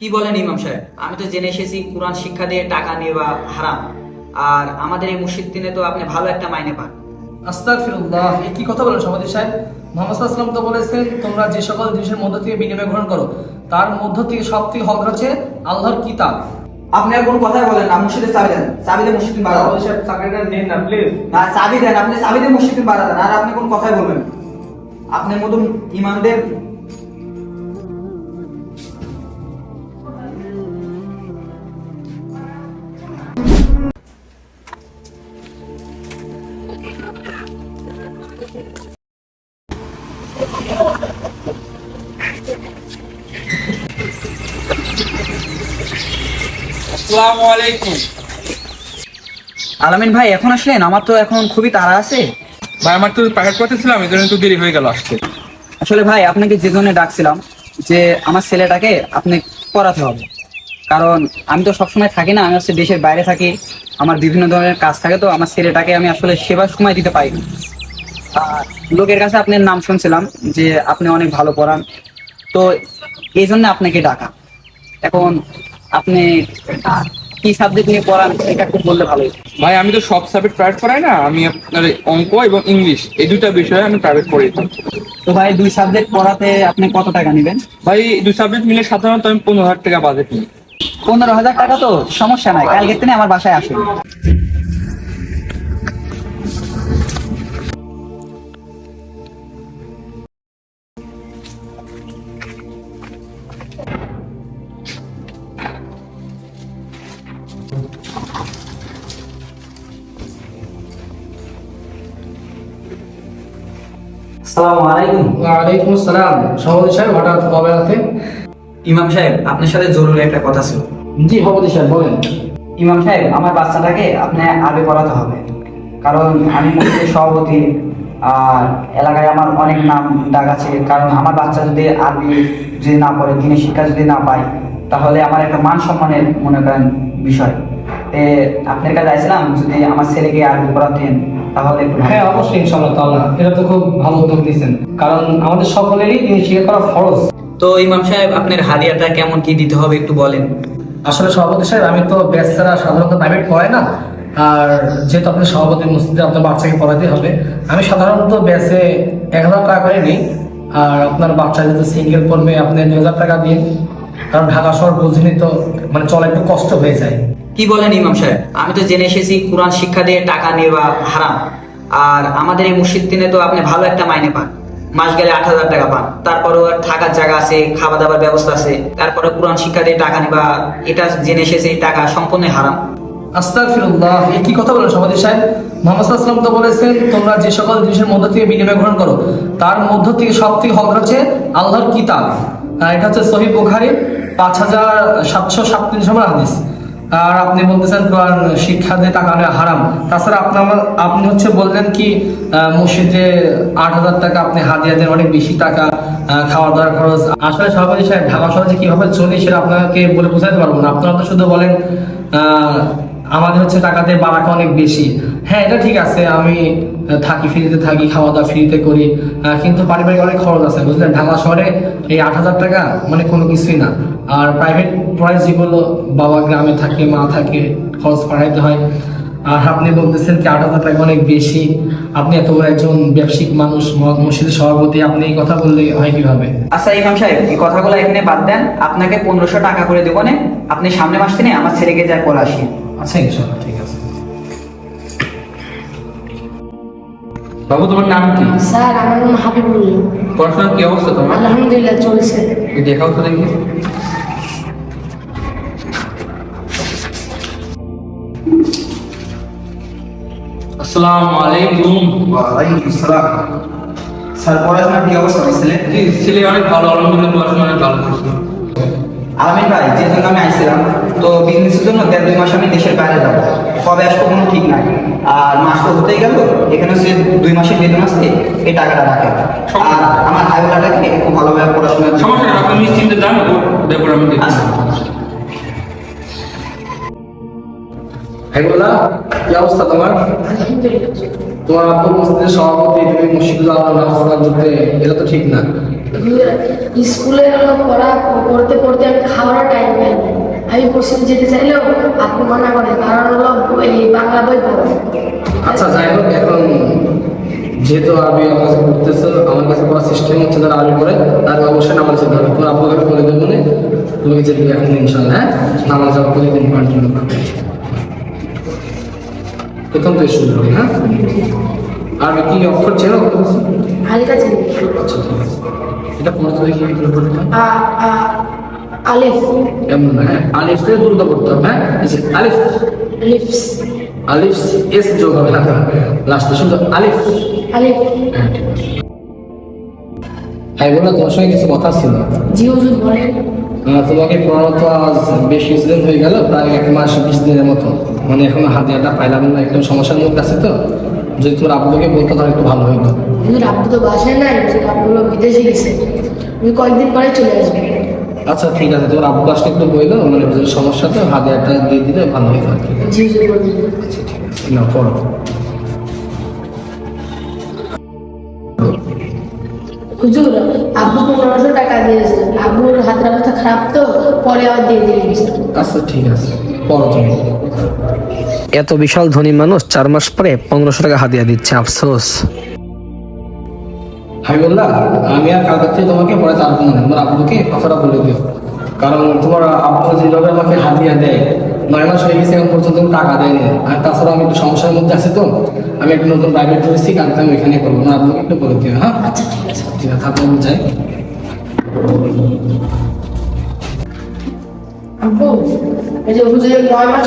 কি বলেন ইমাম সাহেব? আমি তো জেনে এসেছি কোরআন শিক্ষা দিয়ে টাকা নেওয়া হারাম। আর আমাদের এই মসজিদ দিনে তো আপনি ভালো একটা মাইনে পান। আস্তাগফিরুল্লাহ কি কথা বলেন সভাপতি সাহেব? মোহাম্মদ সাল্লাম তো বলেছেন তোমরা যে সকল জিনিসের মধ্য থেকে বিনিময় গ্রহণ করো তার মধ্য থেকে সব থেকে হক হচ্ছে আল্লাহর কিতাব। আপনি আর কোনো কথাই বলেন না মসজিদের চাবি দেন চাবি দিয়ে বাড়া সাহেব চাকরিটা নিন না প্লিজ না চাবি দেন আপনি চাবি দিয়ে মসজিদ বাড়া দেন আর আপনি কোনো কথাই বলবেন আপনার মতন ইমানদের আসসালামু আলাইকুম। আলামিন ভাই এখন আসলেন? আমার তো এখন খুবই তাড়া আছে। ভাই আমার তো প্যাকেট পাঠিয়েছিলাম এই জন্য একটু দেরি হয়ে গেল আসতে। আসলে ভাই আপনাকে যে জন্য ডাকছিলাম যে আমার ছেলেটাকে আপনি পড়াতে হবে। কারণ আমি তো সবসময় থাকি না আমি হচ্ছে দেশের বাইরে থাকি আমার বিভিন্ন ধরনের কাজ থাকে তো আমার ছেলেটাকে আমি আসলে সেবার সময় দিতে পারি না। আর লোকের কাছে আপনার নাম শুনছিলাম যে আপনি অনেক ভালো পড়ান তো এই জন্য আপনাকে ডাকা। এখন আপনি কি সাবজেক্ট নিয়ে পড়ান এটা একটু বললে ভালো ভাই আমি তো সব সাবজেক্ট প্রাইভেট পড়াই না আমি আপনার অঙ্ক এবং ইংলিশ এই দুটা বিষয়ে আমি প্রাইভেট পড়াই তো ভাই দুই সাবজেক্ট পড়াতে আপনি কত টাকা নেবেন? ভাই দুই সাবজেক্ট মিলে সাধারণত আমি পনেরো হাজার টাকা বাজেট নিই। পনেরো হাজার টাকা তো সমস্যা নাই কালকে তিনি আমার বাসায় আসুন। আসসালামু আলাইকুম। ওয়ালাইকুম আসসালাম। সভাপতি সাহেব হঠাৎ কবে রাতে ইমাম সাহেব আপনার সাথে জরুরি একটা কথা ছিল। জি সভাপতি সাহেব বলেন। ইমাম সাহেব আমার বাচ্চাটাকে আপনি আরবি পড়াতে হবে। কারণ আমি মসজিদের সভাপতি আর এলাকায় আমার অনেক নাম ডাক আছে। কারণ আমার বাচ্চা যদি আরবি যদি না পড়ে দিনের শিক্ষা যদি না পায় তাহলে আমার একটা মান সম্মানের মনে করেন বিষয়। তে আপনার কাছে আইছিলাম যদি আমার ছেলেকে আরবি পড়াতেন তাহলে হ্যাঁ অবশ্যই ইনশাআল্লাহ তাআলা। এটা তো খুব ভালো উদ্যোগ নিয়েছেন কারণ আমাদের সকলেরই দিন শিক্ষা করা ফরজ। তো ইমাম সাহেব আপনার হাদিয়াটা কেমন? কি দিতে হবে একটু বলেন। আসলে সভাপতি সাহেব আমি তো ব্যাচ ছাড়া সাধারণত প্রাইভেট পড়াই না। আর যেহেতু আপনি সভাপতি মসজিদে আপনার বাচ্চাকে পড়াতে হবে। আমি সাধারণত ব্যাচে এক হাজার টাকা করে নিই। আর আপনার বাচ্চা যেহেতু সিঙ্গেল পড়বে আপনি দুই হাজার টাকা দিন কারণ ঢাকা শহর বুঝিনি তো মানে চলা একটু কষ্ট হয়ে যায়। কি বলেন ইমাম সাহেব? আমি তো জেনে এসেছি কোরআন শিক্ষা দিয়ে টাকা নেওয়া হারাম। আর আমাদের এই মসজিদ দিনে তো আপনি ভালো একটা মাইনে পান। মাস গেলে আট হাজার টাকা পান। তারপরেও থাকার জায়গা আছে খাওয়া দাওয়ার ব্যবস্থা আছে। তারপরে কোরআন শিক্ষা দিয়ে টাকা নেবা এটা জেনে এসেছে টাকা সম্পূর্ণ হারাম। আস্তাগফিরুল্লাহ এই কি কথা বলেন সভাপতি সাহেব? মোহাম্মদ সাল্লাম তো বলেছেন তোমরা যে সকল জিনিসের মধ্য থেকে বিনিময় গ্রহণ করো তার মধ্য থেকে সব থেকে হক হচ্ছে আল্লাহর কিতাব। এটা হচ্ছে সহি বুখারী, পাঁচ হাজার সাতশো সাতত্রিশ নম্বর হাদিস। আর আপনি বলতেছেন কোরআন শিক্ষা দিয়ে টাকা নেওয়া হারাম। তাছাড়া আপনার আপনি হচ্ছে বললেন কি মসজিদে আট হাজার টাকা আপনি হাদিয়া দেন, অনেক বেশি টাকা খাওয়া দাওয়ার খরচ। আসলে সভাপতি সাহেব, ঢাকা শহরে কীভাবে চলি সেটা আপনাকে বলে বোঝাতে পারব না। আপনারা তো শুধু বলেন আমাদের হচ্ছে টাকাতে বাড়াকা অনেক বেশি। হ্যাঁ এটা ঠিক আছে, আমি থাকি ফ্রিতে থাকি খাওয়া দাওয়া ফ্রিতে করি। কিন্তু পারিবারিক অনেক খরচ আছে বুঝলেন? ঢাকা শহরে এই আট হাজার টাকা মানে কোনো কিছুই না। আর প্রাইভেট পড়ায় যেগুলো বাবা গ্রামে থাকে মা থাকে খরচ পাঠাইতে হয়। আর আপনি বলতেছেন কি আট হাজার টাকা অনেক বেশি। আপনি এত বড় একজন ব্যবসায়িক মানুষ মসজিদের সভাপতি আপনি এই কথা বললে হয় কীভাবে? আচ্ছা ইমাম সাহেব এই কথাগুলো এখানে বাদ দেন। আপনাকে পনেরোশো টাকা করে দেবো আপনি সামনে মাস দিনে আমার ছেলেকে যা পড়া আসি আচ্ছা ইনশাল্লাহ বাবু তোমার নাম কি? স্যার আমার নাম হাবিবুল্লাহ। পড়াশোনার কি অবস্থা তোমার? আলহামদুলিল্লাহ চলছে। দেখাও তো দেখি। আসসালামু আলাইকুম। ওয়ালাইকুম আসসালাম স্যার পড়াশোনার কি অবস্থা? ছেলে? ছেলে অনেক ভালো আলহামদুলিল্লাহ পড়াশোনা অনেক ভালো করছে আলামিন ভাই যে জন্য আমি আইছিলাম তো বিজনেসের জন্য দেড় দুই মাস আমি দেশের বাইরে যাব। কবে আসব কোনো ঠিক নাই। আর মাস তো হতেই গেল এখানে হচ্ছে দুই মাসের বেতন আসছে এই টাকাটা রাখেন আর আমার হাইওয়ালাটাকে খুব ভালোভাবে পড়াশোনা সমস্যা আপনি নিশ্চিন্তে যান দেখুন আমি হাইবুল্লাহ কি অবস্থা তোমার? তোমার আব্বু মসজিদের সভাপতি তুমি মসজিদে যাওয়া নামাজ পড়া এটা তো ঠিক না। স্কুলে হলো পড়া পড়তে পড়তে আমি খাওয়ার টাইম হাবিব মসজিদে যেতে চাইলেও আপু মানা করে কারণ হলো এই বাংলা বই পড়ে। আচ্ছা যাই হোক এখন যেহেতু আরবি আমার কাছে পড়তেছে আমার কাছে পড়ার সিস্টেম হচ্ছে তারা আরবি পড়ে তার অবশ্যই নামাজ যেতে হবে। তোমার আপনাকে আমি বলে দেবো না তোমাকে যেতে এখন ইনশাল্লাহ হ্যাঁ? নামাজ যাওয়া প্রতিদিন কন্টিনিউ করবে প্রথম থেকে শুরু করি হ্যাঁ? আরবি কি অক্ষর ছিল? হালকা চিনি আচ্ছা ঠিক আছে। এটা পড়তে দেখি এগুলো পড়তে হয়। আ আ আলিফ। এমন হ্যাঁ আলিফ থেকে দ্রুত পড়তে হবে হ্যাঁ? আলিফ। এস যোগ হবে না লাস্টে শুধু আলিফ। আলিফ। হ্যাঁ হ্যাঁ বলো তোমার সঙ্গে কিছু কথা ছিল। জি হুজুর বলেন। তোমাকে পড়ানো তো আজ বেশ কিছুদিন হয়ে গেল প্রায় এক মাস বিশ দিনের মতো। মানে এখন হাতিয়াটা পাইলাম না একদম সমস্যার মধ্যে আছে তো। যদি তোমার আব্বুকে বলতো তাহলে একটু ভালো হতো আব্বু তো বাসায় নাই বিদেশে গেছে। কয়েকদিন পরে চলে আসবে। আচ্ছা ঠিক আছে তোমার আব্বু আসলে একটু বলল মানে সমস্যা তো হাতিয়াটা দিয়ে দিলে ভালো হতো আর কি জি হুজুর আচ্ছা ঠিক আছে না পড়ো। হুজুর আব্বু পনেরোশো টাকা দিয়েছে। আব্বুর হাতের অবস্থা খারাপ তো পরে আবার দিয়ে আচ্ছা ঠিক আছে পড়ো তুমি। এত বিশাল ধনী মানুষ চার মাস পরে পনেরোশো টাকা হাতিয়া দিচ্ছে আফসোস। হাবিবুল্লাহ আমি আর কালকে থেকে তোমাকে পরে চাপবো না তোমার আব্বুকে কথাটা বলে দিও। কারণ তোমার আব্বু যেভাবে আমাকে হাতিয়া দেয় নয় মাস হয়ে গেছে এখন পর্যন্ত টাকা দেয়নি। আর তাছাড়া আমি একটু সমস্যার মধ্যে আছি তো আমি একটু নতুন প্রাইভেট ধরেছি কালকে আমি ওইখানে করব। না আব্বুকে একটু বলে দিও হ্যাঁ? আচ্ছা ঠিক আছে। ঠিক আছে আমি যাই। আব্বু ওই যে হুজুরের নয় মাস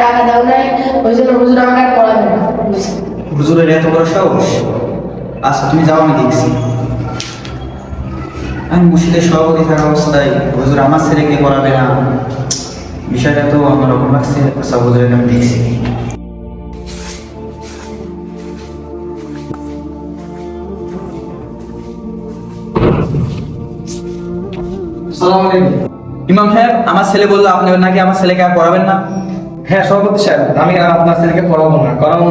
টাকা দাও নাই ওই জন্য হুজুর আমাকে আর পড়াবে না। হুজুরের এত বড় সাহস? আচ্ছা তুমি যাও, আমি দেখছি। আমি মসজিদের সভাপতি থাকা অবস্থায় হুজুর আমার ছেলেকে পড়াবে না। বিষয়টা তো আমার রকম লাগছে। আচ্ছা হুজুরের আমি দেখছি। ইমাম সাহেব, আমার ছেলে বলল, আপনি নাকি আমার ছেলেকে আর পড়াবেন না? হ্যাঁ সভাপতি সাহেব, আমি আর আপনার ছেলেকে পড়াবো না, কারণ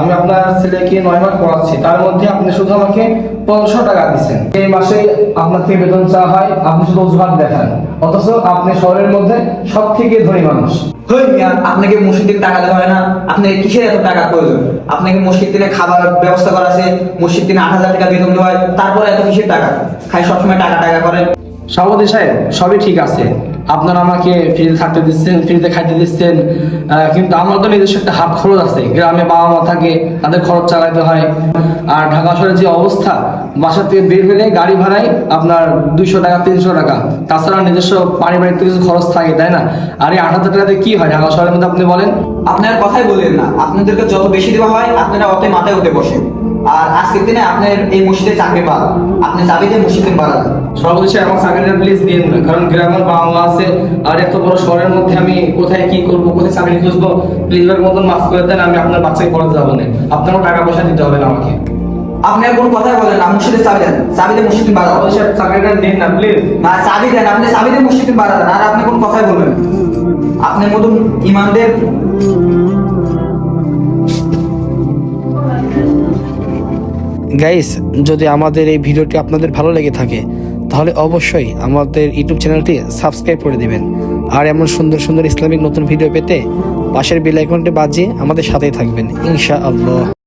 আমি আপনার ছেলেকে নয় মাস পড়াচ্ছি। তার মধ্যে আপনি শুধু আমাকে পনেরোশো টাকা দিচ্ছেন এই মাসে আপনার থেকে বেতন চাওয়া হয় আপনি শুধু অজুহাত দেখান। অথচ আপনি শহরের মধ্যে সব থেকে ধনী মানুষ। হই মিয়া আপনাকে মসজিদ থেকে টাকা দেওয়া হয় না। আপনার কিসের এত টাকা প্রয়োজন? আপনাকে মসজিদ থেকে খাবার ব্যবস্থা করা আছে মসজিদ থেকে আট হাজার টাকা বেতন দেওয়া হয় তারপরে এত কিসের টাকা? খাই সবসময় টাকা টাকা করেন। সভাপতি সাহেব সবই ঠিক আছে। আপনারা আমাকে ফ্রিতে থাকতে দিচ্ছেন ফ্রিতে খাইতে দিচ্ছেন কিন্তু আমার তো নিজস্ব একটা হাত খরচ আছে। গ্রামে বাবা মা থাকে, তাদের খরচ চালাতে হয়। আর ঢাকা শহরের যে অবস্থা, বাসা থেকে বের হলে গাড়ি ভাড়ায় আপনার দুইশো টাকা, তিনশো টাকা। তাছাড়া নিজস্ব পারিবারিক তো কিছু খরচ থাকে, তাই না? আর এই আট হাজার টাকাতে কি হয়? ঢাকা শহরের মধ্যে আপনি বলেন। আপনার কথাই বললেন না। আপনাদেরকে যত বেশি দেওয়া হয়, আপনারা অতই মাথায় উঠে বসেন। আর আজকের দিনে আপনার এই মসজিদে চাকরি পান। আপনি চাবি দিয়ে মসজিদে বাড়ান আমার চাকরিটা প্লিজ দিন না কারণ গ্রামের বাবা মা আছে আর এত বড় শহরের মধ্যে আমি কোথায় কি করব কোথায় চাকরি খুঁজবো প্লিজ এর মতন মাফ করে দেন আমি আপনার বাচ্চাকে পড়াতে যাব না। আপনারও টাকা পয়সা দিতে হবে না আমাকে। আপনি আর কোনো কথাই বলেন না মসজিদে চাবি দেন চাবি দিয়ে সভাপতি চাকরিটা দিন না প্লিজ না চাবি দেন আপনি চাবি দিয়ে মসজিদে বাড়ান আর আপনি কোনো কথাই বলবেন। আপনার মতন ইমানদের গাইস যদি আমাদের এই ভিডিওটি আপনাদের ভালো লেগে থাকে তাহলে অবশ্যই আমাদের ইউটিউব চ্যানেলটি সাবস্ক্রাইব করে দেবেন। আর এমন সুন্দর সুন্দর ইসলামিক নতুন ভিডিও পেতে পাশের বেল আইকনটি বাজিয়ে আমাদের সাথেই থাকবেন। ইনশাআল্লাহ।